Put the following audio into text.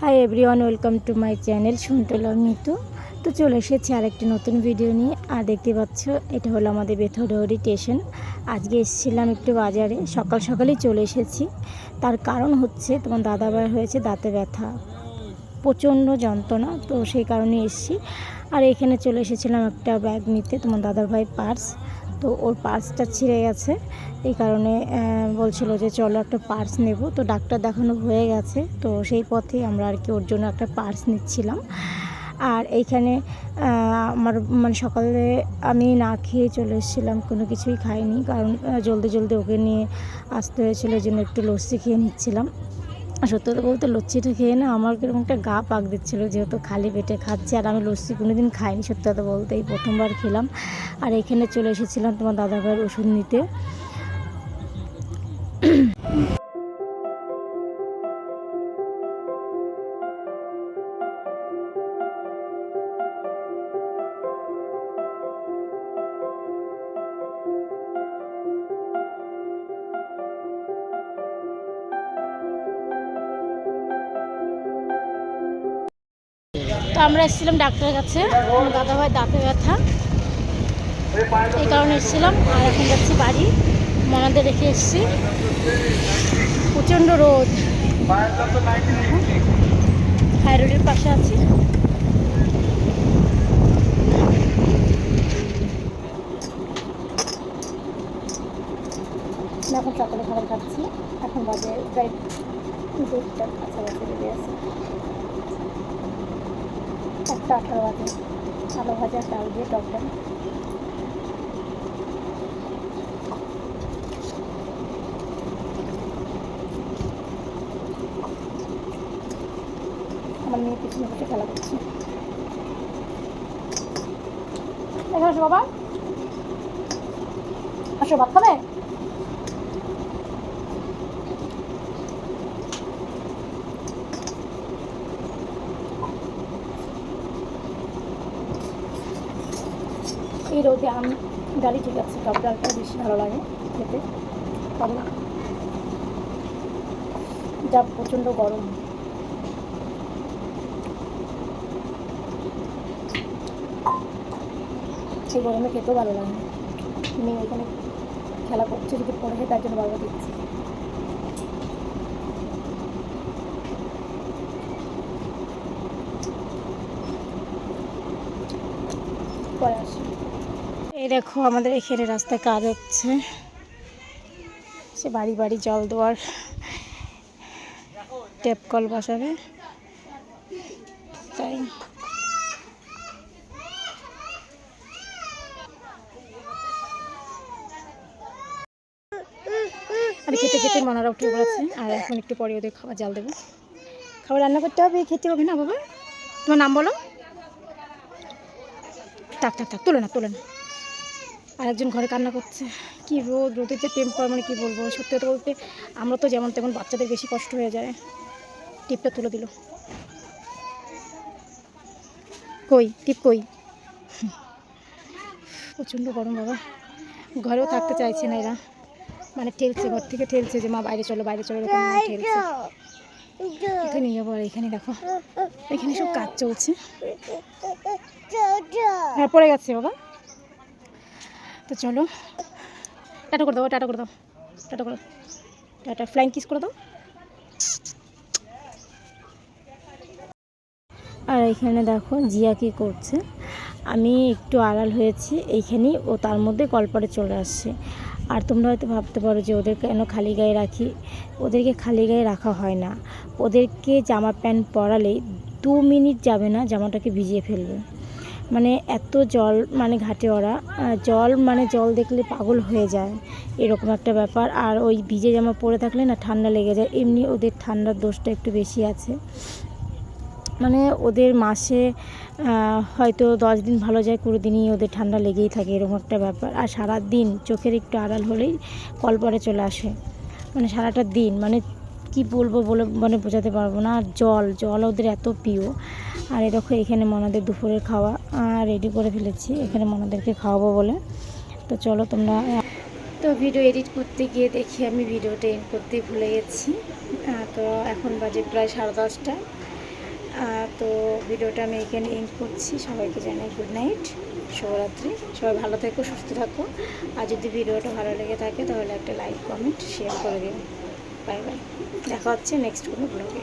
Hi everyone welcome to my channel শুনটলা Mitu তো চলে এসেছি আরেকটি নতুন ভিডিও নিয়ে। আর দেখতে পাচ্ছ, এটা হলো আমাদের বেথরডি স্টেশন আজকে এসেছিলাম একটু বাজারে, সকাল সকালেই চলে এসেছি। তার কারণ হচ্ছে, তোমার দাদাভাই হয়েছে, দাঁতে ব্যথা। প্রচণ্ড যন্ত্রণা, তো সেই কারণে এসেছি। আর এখানে চলে এসেছিলাম একটা ব্যাগ নিতে, তোমার দাদার ভাই পার্স তো ওর পার্সটা ছিঁড়ে গেছে। এই কারণে বলছিল যে চলো একটা পার্স নেব। তো ডাক্তার দেখানো হয়ে গেছে। তো সেই পথে আমরা আর কি ওর জন্য একটা পার্স নিচ্ছিলাম। আর এইখানে আমার মানে সকালে আমি না খেয়ে চলে এসেছিলাম, কোনো কিছুই খাইনি। কারণ জলদি জলদি ওকে নিয়ে আসতে হয়েছিল, এই জন্য একটু লস্যি খেয়ে নিচ্ছিলাম। সত্যি কথা বলতে লস্যিটা খেয়ে না আমার কীরকম একটা গা পাক দিচ্ছিল, যেহেতু খালি পেটে খাচ্ছি আর আমি লস্যি কোনো দিন খাইনি সত্যি কথা বলতে, এই প্রথমবার খেলাম। আর এখানে চলে এসেছিলাম তোমার দাদাভাইয়ের ওষুধ নিতে। তো আমরা এসেছিলাম ডাক্তারের কাছে, আমার দাদা ভাই দাঁতে ব্যথা। এই কারণে এসেছিলাম, আর এখন যাচ্ছি বাড়ি, মনাদের রেখে এসেছি। প্রচণ্ড রোদ। হাই রোডের পাশে আছি। এখন সকালে খাবার খাচ্ছি। এখন বাজে প্রায় লেগে আছে একটা আঠারো বাজে আলু ভাজা ডাল দিয়ে টক ডাল আমার মেয়ে পিছনে বসে খেলা করছে। এখানে বাবা। আসো, ভাত খাবে? রোদে আম ডালি ঠিক আছে টক ডালটা বেশি ভালো লাগে খেতে। তবে যা প্রচণ্ড গরম। সেই গরমে খেতেও ভালো লাগে মেয়ে এখানে খেলা করছে, যদি পড়ে তার জন্য বাবা দিচ্ছি পরে আসি। এই দেখো, আমাদের এখানে রাস্তায় কাজ হচ্ছে। সে বাড়ি বাড়ি জল দেওয়ার ট্যাপ কল বসাবে। তাই। আর খেতে খেতে মনারা উঠে পড়েছে। আর এখন একটু পরে ওদের খাবার জাল দেবো। খাবার রান্না করতে হবে, খেতে হবে না বাবা? তোমার নাম বলো? থাক থাক থাক, তোলে না তোলে না। আর একজন ঘরে কান্না করছে। কি রোদ, রোদের যে টেম্পার মানে কি বলব? সত্যি কথা বলতে আমরা তো যেমন তেমন বাচ্চাদের বেশি কষ্ট হয়ে যায়। টিপটা তুলে দিল। কই? টিপ কই? প্রচণ্ড গরম বাবা। ঘরেও থাকতে চাইছে না এরা। মানে ঠেলছে, ঘর থেকে ঠেলছে যে, মা, বাইরে চলো বাইরে চলো, এরকম ঠেলছে। নিয়ে যাব আর এখানে দেখো। এখানে সব কাজ চলছে। হ্যাঁ পড়ে গেছে বাবা। তো চলো। টাটা করে দাও টাটা করে দাও টাটা করে টাটা ফ্লাইং কিস করে দাও। আর এখানে দেখো, জিয়া কি করছে? আমি একটু আড়াল হয়েছি, এইখানেই ও তার মধ্যে কলপারে চলে আসছে। আর তোমরা হয়তো ভাবতে পারো যে ওদের কেন খালি গায়ে রাখি? ওদেরকে খালি গায়ে রাখা হয় না। ওদেরকে জামা প্যান্ট পরালেই দু মিনিট যাবে না জামাটাকে ভিজিয়ে ফেলবে মানে এত জল মানে ঘাটে ওরা জল মানে জল দেখলে পাগল হয়ে যায়, এরকম একটা ব্যাপার। আর ওই ভিজে জামা পরে থাকলে না ঠান্ডা লেগে যায়, এমনি ওদের ঠান্ডার দোষটা একটু বেশি আছে। মানে ওদের মাসে হয়তো দশ দিন ভালো যায়, কুড়ি দিনই ওদের ঠান্ডা লেগেই থাকে, এরকম একটা ব্যাপার। আর সারা দিন চোখের একটু আড়াল হলেই কলপরে চলে আসে। মানে সারাটা দিন মানে কি বলব বলে মানে বোঝাতে পারব না। আর জল জল ওদের এত প্রিয়। আর এই দেখো এখানে মনাদের দুপুরের খাওয়া। রেডি করে ফেলেছি। এখানে মনাদেরকে খাওয়াবো বলে। তো চলো তোমরা, তো ভিডিও এডিট করতে গিয়ে দেখি আমি ভিডিওটা এন্ড করতে ভুলে গেছি। তো এখন বাজে প্রায় সাড়ে দশটা। তো ভিডিওটা আমি এখানে এন্ড করছি। সবাইকে জানাই গুড নাইট শুভরাত্রি। সবাই ভালো থেকো, সুস্থ থাকো। আর যদি ভিডিওটা ভালো লেগে থাকে তাহলে একটা লাইক কমেন্ট শেয়ার করে দিও। বাই বাই দেখা হচ্ছে নেক্সট কোনো ব্লগে।